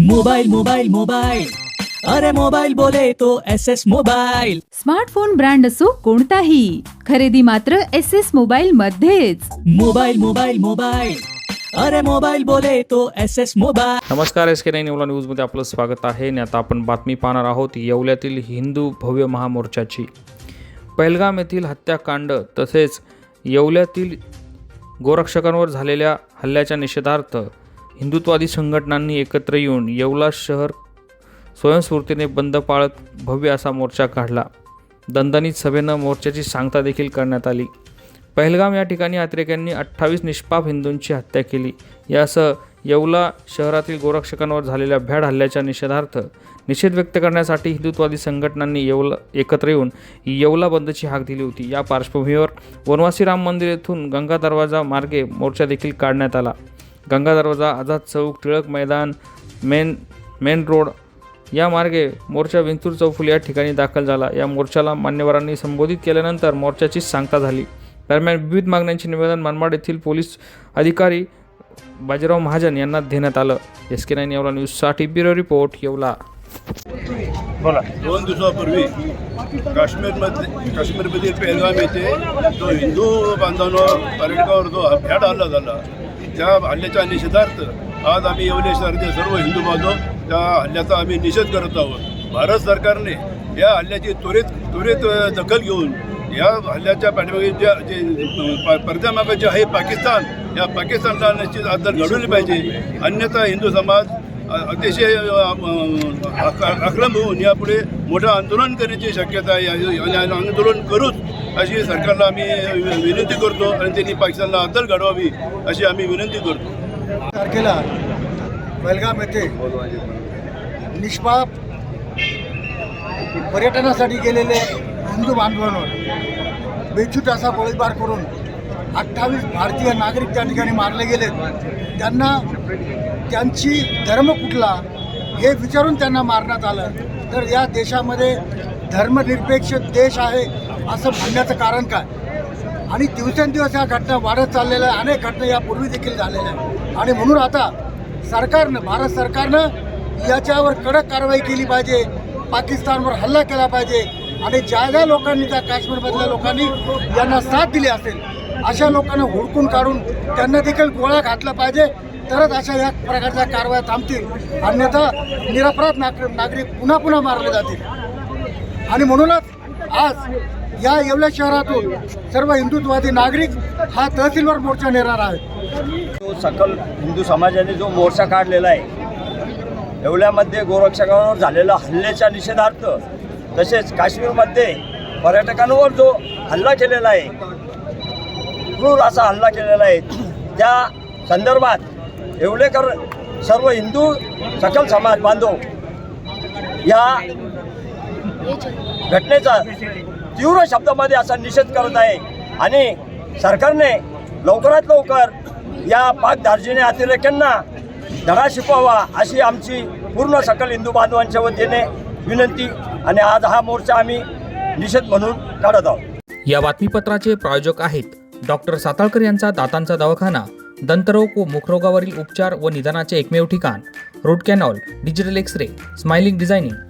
Mobile mobile mobile अरे mobile बोले तो S S mobile smartphone brand असो कोणताही खरेदी मात्र एस एस मोबाईल मध्येच. मोबाइल मोबाइल मोबाइल अरे मोबाइल बोले तो एस एस मोबाइल नमस्कार एस के नाईन येवला न्यूजमध्ये आपलं स्वागत आहे. आणि आता आपण बातमी पाहणार आहोत येवल्यातील हिंदू भव्य महामोर्चाची. पहलगाम येथील हत्याकांड तसेच येवल्यातील गोरक्षकांवर झालेल्या हल्ल्याच्या निषेधार्थ हिंदुत्वादी संघटनांनी एकत्र येऊन येवला शहर स्वयंस्फूर्तीने बंद पाळत भव्य असा मोर्चा काढला. दणदणीत सभेनं मोर्चाची सांगता देखील करण्यात आली. पहलगाम या ठिकाणी अत्रेक्यांनी अठ्ठावीस निष्पाप हिंदूंची हत्या केली. यासह येवला शहरातील गोरक्षकांवर झालेल्या भ्याड हल्ल्याच्या निषेधार्थ निषेध व्यक्त करण्यासाठी हिंदुत्वादी संघटनांनी येवला एकत्र येऊन येवला बंदची हाक दिली होती. या पार्श्वभूमीवर वनवासी राम मंदिर येथून गंगा दरवाजा मार्गे मोर्चा देखील काढण्यात आला. गंगा दरवाजा आझाद चौक टिळक मैदान मेन मेन रोड या मार्गे मोर्चा विंचूर चौफुल या ठिकाणी दाखल झाला. या मोर्चाला मान्यवरांनी संबोधित केल्यानंतर मोर्चाची सांगता झाली. दरम्यान विविध मागण्यांचे निवेदन मनमाड येथील पोलीस अधिकारी बाजीराव महाजन यांना देण्यात आलं. एस के नाईन येवला न्यूजसाठी ब्युरो रिपोर्ट येवला. दोन दिवसापूर्वी काश्मीरमध्ये काश्मीरमधील पेहलगाम येथे जो हिंदू बांधवांवर पर्यटकावर जो हल्ला झाला त्या हल्ल्याच्या निषेधार्थ आज आम्ही येवले शहरातील सर्व हिंदू बांधव त्या हल्ल्याचा आम्ही निषेध करत आहोत. भारत सरकारने या हल्ल्याची त्वरित त्वरित दखल घेऊन या हल्ल्याच्या पाठीमागे ज्या जे प- पडद्यामागे जे आहे पाकिस्तान या पाकिस्तानला निश्चित आदर घडवली पाहिजे. अन्यथा हिंदू समाज अतिशय आक्रम होऊन यापुढे मोठं आंदोलन करण्याची शक्यता आहे. आणि आंदोलन करूच अशी सरकारला आम्ही विनंती करतो आणि त्यांनी पाकिस्तानला अद्दल घडवावी अशी आम्ही विनंती करतो. तारखेला बेलगाम येथे निष्पाप पर्यटनासाठी गेलेले हिंदू बांधवांवर बेछूट असा गोळीबार करून अठ्ठावीस भारतीय नागरिक त्या ठिकाणी मारले गेले त्यांना त्यांची धर्म कुठला हे विचारून त्यांना मारण्यात आलं. तर या देशामध्ये धर्मनिरपेक्ष देश आहे. असं म्हणण्याचं कारण काय? आणि दिवसेंदिवस या घटना वाढत चाललेल्या आहे अनेक घटना यापूर्वी देखील झालेल्या आहेत. आणि म्हणून आता सरकारनं भारत सरकारनं याच्यावर कडक कारवाई केली पाहिजे. पाकिस्तानवर हल्ला केला पाहिजे. आणि ज्या ज्या लोकांनी त्या काश्मीरमधल्या लोकांनी यांना साथ दिली असेल अशा लोकांना हुडकून काढून त्यांना देखील गोळ्या घातला पाहिजे. तरच अशा या प्रकारच्या कारवाया थांबतील. अन्यथा निरपराध नागरिक नागरिक पुन्हा पुन्हा मारले जातील. आणि म्हणूनच आज या येवल्या शहरातून सर्व हिंदुत्ववादी नागरिक हा तहसीलवर मोर्चा नेणार आहे. जो सकल हिंदू समाजाने जो मोर्चा काढलेला आहे येवल्यामध्ये गोरक्षकांवर झालेल्या हल्ल्याच्या निषेधार्थ तसेच काश्मीरमध्ये पर्यटकांवर जो हल्ला केलेला आहे क्रूर असा हल्ला केलेला आहे त्या संदर्भात येवलेकर सर्व हिंदू सकल समाज बांधव या घटनेचा तीव्र शब्दामध्ये असा निषेध करत आहे. आणि सरकारने लवकरात लवकर या पाक दार्जिने अतिरेक्यांना धडा शिकवावा अशी आमची पूर्ण सकल हिंदू बांधवांच्या वतीने विनंती आणि आज हा मोर्चा आम्ही निषेध म्हणून काढत आहोत. या बातमीपत्राचे प्रायोजक आहेत डॉक्टर साताळकर यांचा दातांचा दवाखाना दंतरोग व मुखरोगावरील उपचार व निदानाचे एकमेव ठिकाण root canal digital X ray smiling designing